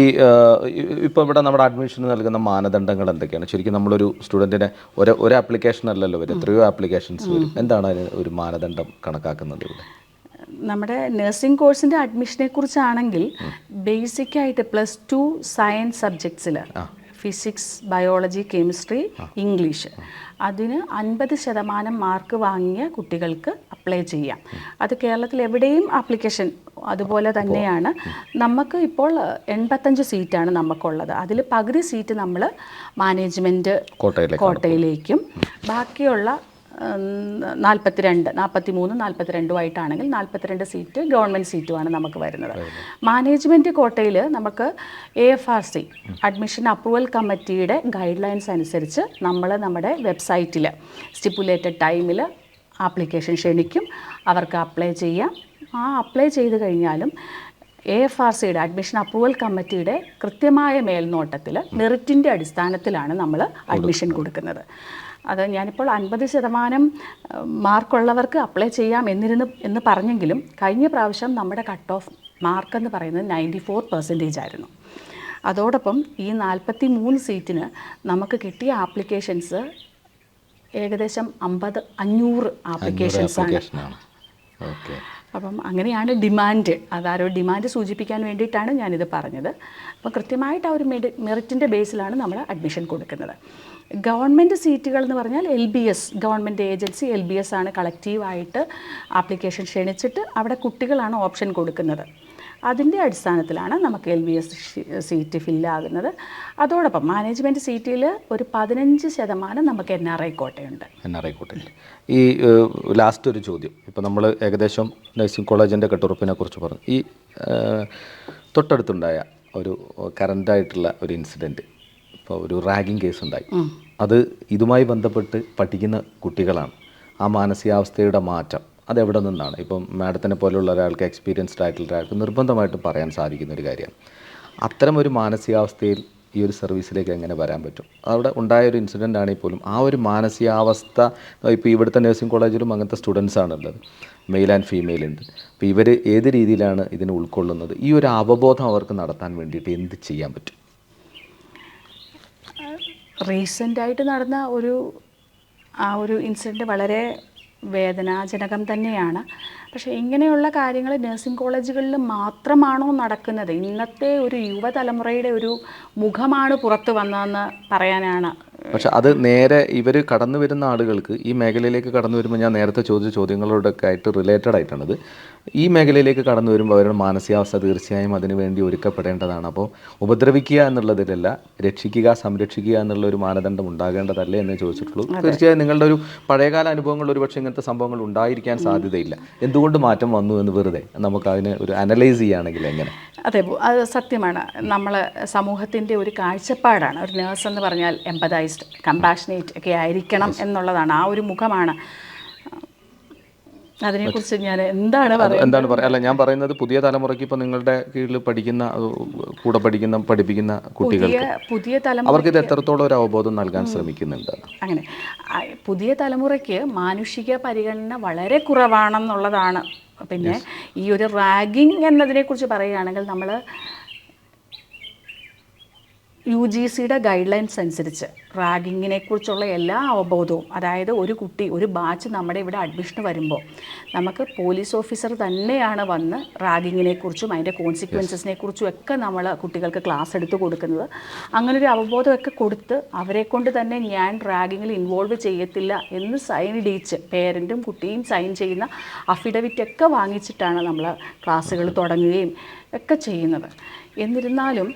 ഇപ്പോൾ ഇവിടെ നമ്മുടെ അഡ്മിഷന് നൽകുന്ന മാനദണ്ഡങ്ങൾ എന്തൊക്കെയാണ്? ശരിക്കും നമ്മളൊരു സ്റ്റുഡന്റിനെ ഒരു ഒരു ആപ്ലിക്കേഷൻ അല്ലല്ലോ വരും എത്രയോ ആപ്ലിക്കേഷൻസ് വരും. എന്താണ് അതിന് ഒരു മാനദണ്ഡം കണക്കാക്കുന്നത് ഇവിടെ? നമ്മുടെ നഴ്സിംഗ് കോഴ്സിന്റെ അഡ്മിഷനെ കുറിച്ചാണെങ്കിൽ ബേസിക്കായിട്ട് പ്ലസ് ടു സയൻസ് സബ്ജക്ട്സിൽ ഫിസിക്സ് ബയോളജി കെമിസ്ട്രി ഇംഗ്ലീഷ്. അതിന് അൻപത് ശതമാനം മാർക്ക് വാങ്ങിയ കുട്ടികൾക്ക് അപ്ലൈ ചെയ്യാം. അത് കേരളത്തിൽ എവിടെയും ആപ്ലിക്കേഷൻ അതുപോലെ തന്നെയാണ്. നമുക്ക് ഇപ്പോൾ എൺപത്തഞ്ച് സീറ്റാണ് നമുക്കുള്ളത്. അതിൽ പകുതി സീറ്റ് നമ്മൾ മാനേജ്മെന്റ് കോട്ടയിലേക്ക്. ബാക്കിയുള്ള നാൽപ്പത്തിരണ്ട് നാൽപ്പത്തി മൂന്ന് നാൽപ്പത്തിരണ്ടുമായിട്ടാണെങ്കിൽ നാൽപ്പത്തിരണ്ട് സീറ്റ് ഗവൺമെന്റ് സീറ്റുമാണ് നമുക്ക് വരുന്നത്. മാനേജ്മെന്റ് കോട്ടയിൽ നമുക്ക് A F R C admission approval കമ്മിറ്റിയുടെ ഗൈഡ് ലൈൻസ് അനുസരിച്ച് നമ്മൾ നമ്മുടെ വെബ്സൈറ്റിൽ സ്റ്റിപ്പുലേറ്റഡ് ടൈമിൽ ആപ്ലിക്കേഷൻ ക്ഷണിക്കും അവർക്ക് അപ്ലൈ ചെയ്യാം. ആ അപ്ലൈ ചെയ്ത് കഴിഞ്ഞാലും എ എഫ് ആർ സിയുടെ അഡ്മിഷൻ അപ്രൂവൽ കമ്മിറ്റിയുടെ കൃത്യമായ മേൽനോട്ടത്തിൽ മെറിറ്റിന്റെ അടിസ്ഥാനത്തിലാണ് നമ്മൾ അഡ്മിഷൻ കൊടുക്കുന്നത്. അത് ഞാനിപ്പോൾ അൻപത് ശതമാനം മാർക്കുള്ളവർക്ക് അപ്ലൈ ചെയ്യാം എന്നിരുന്നു എന്ന് പറഞ്ഞെങ്കിലും കഴിഞ്ഞ പ്രാവശ്യം നമ്മുടെ കട്ട് ഓഫ് മാർക്ക് എന്ന് പറയുന്നത് നയന്റി ഫോർ പെർസെന്റേജ് ആയിരുന്നു. അതോടൊപ്പം ഈ നാൽപ്പത്തി മൂന്ന് സീറ്റിന് നമുക്ക് കിട്ടിയ ആപ്ലിക്കേഷൻസ് ഏകദേശം അമ്പത് അഞ്ഞൂറ് ആപ്ലിക്കേഷൻസ് ആണ്. അപ്പം അങ്ങനെയാണ് ഡിമാൻഡ്. അതാരോ ഡിമാൻഡ് സൂചിപ്പിക്കാൻ വേണ്ടിയിട്ടാണ് ഞാനിത് പറഞ്ഞത്. അപ്പം കൃത്യമായിട്ട് ആ ഒരു മെറിറ്റിന്റെ ബേസിലാണ് നമ്മൾ അഡ്മിഷൻ കൊടുക്കുന്നത്. ഗവൺമെന്റ് സീറ്റുകൾ എന്ന് പറഞ്ഞാൽ L B S government agency L B S ആണ് കളക്റ്റീവായിട്ട് ആപ്ലിക്കേഷൻ ക്ഷണിച്ചിട്ട് അവിടെ കുട്ടികളാണ് ഓപ്ഷൻ കൊടുക്കുന്നത്. അതിന്റെ അടിസ്ഥാനത്തിലാണ് നമുക്ക് എൽ ബി എസ് സീറ്റ് ഫില്ലാകുന്നത്. അതോടൊപ്പം മാനേജ്മെന്റ് സീറ്റിൽ ഒരു പതിനഞ്ച് ശതമാനം നമുക്ക് എൻ ആർ ഐ കോട്ടയുണ്ട്. എൻ ആർ ഐ കോട്ട ഈ ലാസ്റ്റ് ഒരു ചോദ്യം. ഇപ്പോൾ നമ്മൾ ഏകദേശം നഴ്സിംഗ് കോളേജിന്റെ കെട്ടുറപ്പിനെ കുറിച്ച് പറഞ്ഞു. ഈ തൊട്ടടുത്തുണ്ടായ ഒരു കറന്റായിട്ടുള്ള ഒരു ഇൻസിഡന്റ് ഒരു റാഗിങ് കേസ് ഉണ്ടായി അത് ഇതുമായി ബന്ധപ്പെട്ട് പഠിക്കുന്ന കുട്ടികളാണ്. ആ മാനസികാവസ്ഥയുടെ മാറ്റം അത് എവിടെ നിന്നാണ്? ഇപ്പം മാഡത്തിനെ പോലുള്ള ഒരാൾക്ക് എക്സ്പീരിയൻസ്ഡ് ആയിട്ടുള്ള ഒരാൾക്ക് നിർബന്ധമായിട്ടും പറയാൻ സാധിക്കുന്ന ഒരു കാര്യമാണ് അത്തരം ഒരു മാനസികാവസ്ഥയിൽ ഈ ഒരു സർവീസിലേക്ക് എങ്ങനെ വരാൻ പറ്റും? അവിടെ ഉണ്ടായ ഒരു ഇൻസിഡന്റ് ആണെങ്കിൽ പോലും ആ ഒരു മാനസികാവസ്ഥ ഇപ്പോൾ ഇവിടുത്തെ നഴ്സിംഗ് കോളേജിലും അങ്ങനത്തെ സ്റ്റുഡൻസ് ഉള്ളത്. മെയിൽ ആൻഡ് ഫീമെയിൽ ഉണ്ട്. അപ്പോൾ ഇവർ ഏത് രീതിയിലാണ് ഇതിനെ ഉൾക്കൊള്ളുന്നത്? ഈ ഒരു അവബോധം അവർക്ക് നടത്താൻ വേണ്ടിയിട്ട് എന്ത് ചെയ്യാൻ പറ്റും? റീസെന്റായിട്ട് നടന്ന ഒരു ആ ഒരു ഇൻസിഡന്റ് വളരെ വേദനാജനകം തന്നെയാണ്. പക്ഷേ ഇങ്ങനെയുള്ള കാര്യങ്ങൾ നഴ്സിംഗ് കോളേജുകളിൽ മാത്രമാണോ നടക്കുന്നത്? ഇന്നത്തെ ഒരു യുവതലമുറയുടെ ഒരു മുഖമാണ് പുറത്തു വന്നതെന്ന് പറയാനാണ്. പക്ഷെ അത് നേരെ ഇവർ കടന്നു വരുന്ന ആളുകൾക്ക് ഈ മേഖലയിലേക്ക് കടന്നു വരുമ്പോൾ ഞാൻ നേരത്തെ ചോദിച്ച ചോദ്യങ്ങളോടൊക്കെ ആയിട്ട് റിലേറ്റഡ് ആയിട്ടാണത്. ഈ മേഖലയിലേക്ക് കടന്നു വരുമ്പോൾ അവരുടെ മാനസികാവസ്ഥ തീർച്ചയായും അതിനു വേണ്ടി ഒരുക്കപ്പെടേണ്ടതാണ്. അപ്പോൾ ഉപദ്രവിക്കുക എന്നുള്ളതിലല്ല രക്ഷിക്കുക സംരക്ഷിക്കുക എന്നുള്ള ഒരു മാനദണ്ഡം ഉണ്ടാകേണ്ടതല്ലേ എന്ന് ചോദിച്ചിട്ടുള്ളൂ. തീർച്ചയായും നിങ്ങളുടെ ഒരു പഴയകാല അനുഭവങ്ങൾ ഒരുപക്ഷെ ഇങ്ങനത്തെ സംഭവങ്ങൾ ഉണ്ടായിരിക്കാൻ സാധ്യതയില്ല. എന്തുകൊണ്ട് മാറ്റം വന്നു എന്ന് വെറുതെ? നമുക്ക് അതിനെ ഒരു അനലൈസ് ചെയ്യുകയാണെങ്കിൽ എങ്ങനെ? അതെ അത് സത്യമാണ്. നമ്മൾ സമൂഹത്തിന്റെ ഒരു കാഴ്ചപ്പാടാണ്. ഒരു നേഴ്സ് എന്ന് പറഞ്ഞാൽ എമ്പതൈസ്ഡ് കമ്പാഷനേറ്റ് ഒക്കെ ആയിരിക്കണം എന്നുള്ളതാണ്. ആ ഒരു മുഖമാണ് അതിനെക്കുറിച്ച് ഞാൻ എന്താണ് എന്താണ് പറയുക അല്ല ഞാൻ പറയുന്നത് പുതിയ തലമുറയ്ക്ക് ഇപ്പൊ നിങ്ങളുടെ കീഴിൽ പഠിക്കുന്ന കൂടെ പഠിക്കുന്ന പഠിപ്പിക്കുന്ന കുട്ടികൾക്ക് പുതിയ പുതിയ തലമുറ അവർക്ക് ഇത് എത്രത്തോളം ഒരു അവബോധം നൽകാൻ ശ്രമിക്കുന്നുണ്ട്? അങ്ങനെ. പുതിയ തലമുറയ്ക്ക് മാനുഷിക പരിഗണന വളരെ കുറവാണെന്നുള്ളതാണ്. പിന്നെ ഈ ഒരു റാഗിങ് എന്നതിനെക്കുറിച്ച് പറയുകയാണെങ്കിൽ നമ്മൾ യു ജി സിയുടെ ഗൈഡ് ലൈൻസ് അനുസരിച്ച് റാഗിങ്ങിനെ കുറിച്ചുള്ള എല്ലാ അവബോധവും അതായത് ഒരു കുട്ടി ഒരു ബാച്ച് നമ്മുടെ ഇവിടെ അഡ്മിഷന് വരുമ്പോൾ നമുക്ക് പോലീസ് ഓഫീസർ തന്നെയാണ് വന്ന് റാഗിങ്ങിനെ കുറിച്ചും അതിന്റെ കോൺസിക്വൻസസിനെ കുറിച്ചും ഒക്കെ നമ്മൾ കുട്ടികൾക്ക് ക്ലാസ് എടുത്ത് കൊടുക്കുന്നത്. അങ്ങനെ ഒരു അവബോധമൊക്കെ കൊടുത്ത് അവരെ കൊണ്ട് തന്നെ ഞാൻ റാഗിങ്ങിൽ ഇൻവോൾവ് ചെയ്യത്തില്ല എന്ന് സൈൻ ഇടിയിച്ച് പേരന്റും കുട്ടിയും സൈൻ ചെയ്യുന്ന അഫിഡവിറ്റ് ഒക്കെ വാങ്ങിച്ചിട്ടാണ് നമ്മൾ ക്ലാസ്സുകൾ തുടങ്ങുകയും ഒക്കെ ചെയ്യുന്നത്. എന്നിരുന്നാലും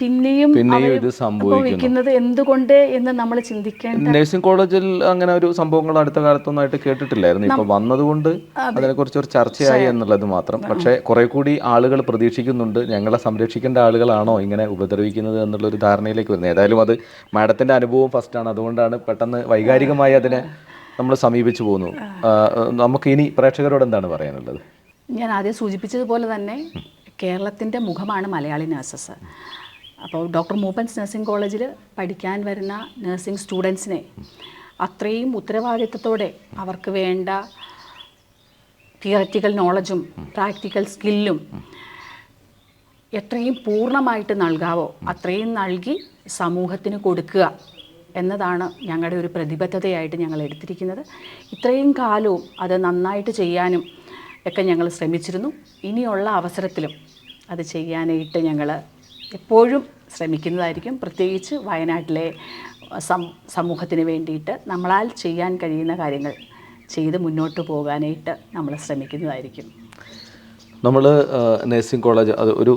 പിന്നെയും പിന്നെയും ഇത് സംഭവിക്കുന്നു. സംഭവിക്കുന്നത് എന്തുകൊണ്ട് എന്ന് നമ്മൾ ചിന്തിക്കേണ്ട നഴ്സിംഗ് കോളേജിൽ അങ്ങനെ ഒരു സംഭവങ്ങൾ അടുത്ത കാലത്തൊന്നും ആയിട്ട് കേട്ടിട്ടില്ലായിരുന്നു. ഇപ്പൊ വന്നതുകൊണ്ട് അതിനെക്കുറിച്ച് ഒരു ചർച്ചയായി എന്നുള്ളത് മാത്രം. പക്ഷേ കുറെ കൂടി ആളുകൾ പ്രതീക്ഷിക്കുന്നുണ്ട് ഞങ്ങളെ സംരക്ഷിക്കേണ്ട ആളുകളാണോ ഇങ്ങനെ ഉപദ്രവിക്കുന്നത് എന്നുള്ള ഒരു ധാരണയിലേക്ക് വരുന്നത്. ഏതായാലും അത് മാഡത്തിന്റെ അനുഭവം ആണ്. അതുകൊണ്ടാണ് പെട്ടെന്ന് വൈകാരികമായി അതിനെ നമ്മൾ സമീപിച്ചു പോകുന്നു നമുക്ക് ഇനി പ്രേക്ഷകരോട് എന്താണ് പറയാനുള്ളത്? ഞാൻ ആദ്യം സൂചിപ്പിച്ചതുപോലെ തന്നെ കേരളത്തിന്റെ മുഖമാണ് മലയാളി നഴ്സസ്. അപ്പോൾ ഡോക്ടർ മൂപ്പൻസ് നഴ്സിംഗ് കോളേജിൽ പഠിക്കാൻ വരുന്ന നഴ്സിംഗ് സ്റ്റുഡൻസിനെ അത്രയും ഉത്തരവാദിത്തത്തോടെ അവർക്ക് വേണ്ട തിയററ്റിക്കൽ നോളജും പ്രാക്ടിക്കൽ സ്കില്ലും എത്രയും പൂർണമായിട്ട് നൽകാവോ അത്രയും നൽകി സമൂഹത്തിന് കൊടുക്കുക എന്നതാണ് ഞങ്ങളുടെ ഒരു പ്രതിബദ്ധതയായിട്ട് ഞങ്ങൾ എടുത്തിരിക്കുന്നത്. ഇത്രയും കാലവും അത് നന്നായിട്ട് ചെയ്യാനും ഒക്കെ ഞങ്ങൾ ശ്രമിച്ചിരുന്നു. ഇനിയുള്ള അവസരത്തിലും അത് ചെയ്യാനായിട്ട് ഞങ്ങൾ എപ്പോഴും ശ്രമിക്കുന്നതായിരിക്കും. പ്രത്യേകിച്ച് വയനാട്ടിലെ സമൂഹത്തിന് വേണ്ടിയിട്ട് നമ്മളാൽ ചെയ്യാൻ കഴിയുന്ന കാര്യങ്ങൾ ചെയ്ത് മുന്നോട്ട് പോകാനായിട്ട് നമ്മൾ ശ്രമിക്കുന്നതായിരിക്കും. നമ്മൾ നഴ്സിംഗ് കോളേജ് അത് ഒരു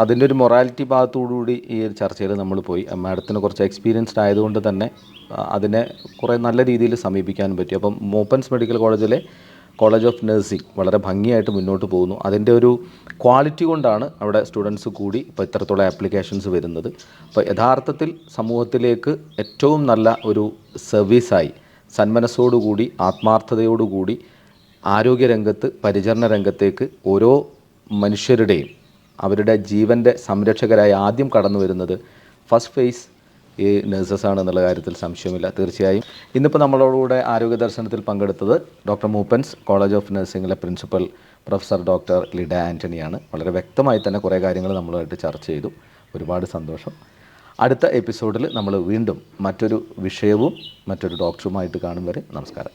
അതിന്റെ ഒരു മൊറാലിറ്റി ഭാഗത്തോടുകൂടി ഈ ഒരു ചർച്ചയിൽ നമ്മൾ പോയി. മാഡത്തിന് കുറച്ച് എക്സ്പീരിയൻസ്ഡ് ആയതുകൊണ്ട് തന്നെ അതിനെ കുറേ നല്ല രീതിയിൽ സമീപിക്കാനും പറ്റി. അപ്പം മൂപ്പൻസ് മെഡിക്കൽ കോളേജിലെ കോളേജ് ഓഫ് നഴ്സിംഗ് വളരെ ഭംഗിയായിട്ട് മുന്നോട്ട് പോകുന്നു. അതിന്റെ ഒരു ക്വാളിറ്റി കൊണ്ടാണ് അവിടെ സ്റ്റുഡൻസ് കൂടി ഇപ്പോൾ ഇത്രത്തോളം ആപ്ലിക്കേഷൻസ് വരുന്നത്. അപ്പോൾ യഥാർത്ഥത്തിൽ സമൂഹത്തിലേക്ക് ഏറ്റവും നല്ല ഒരു സർവീസായി സന്മനസ്സോടുകൂടി ആത്മാർത്ഥതയോടുകൂടി ആരോഗ്യരംഗത്ത് പരിചരണ രംഗത്തേക്ക് ഓരോ മനുഷ്യരുടെയും അവരുടെ ജീവന്റെ സംരക്ഷകരായി ആദ്യം കടന്നു വരുന്നത് ഫസ്റ്റ് ഫേസ് ഈ നഴ്സസ് ആണ് എന്നുള്ള കാര്യത്തിൽ സംശയമില്ല. തീർച്ചയായും ഇന്നിപ്പോൾ നമ്മളോടുകൂടെ ആരോഗ്യ ദർശനത്തിൽ പങ്കെടുത്തത് ഡോക്ടർ മൂപ്പൻസ് കോളേജ് ഓഫ് നഴ്സിംഗിലെ പ്രിൻസിപ്പൽ പ്രൊഫസർ ഡോക്ടർ ലിഡ ആന്റണിയാണ് വളരെ വ്യക്തമായി തന്നെ കുറേ കാര്യങ്ങൾ നമ്മളുമായിട്ട് ചർച്ച ചെയ്തു. ഒരുപാട് സന്തോഷം. അടുത്ത എപ്പിസോഡിൽ നമ്മൾ വീണ്ടും മറ്റൊരു വിഷയവും മറ്റൊരു ഡോക്ടറുമായിട്ട് കാണും വരെ നമസ്കാരം.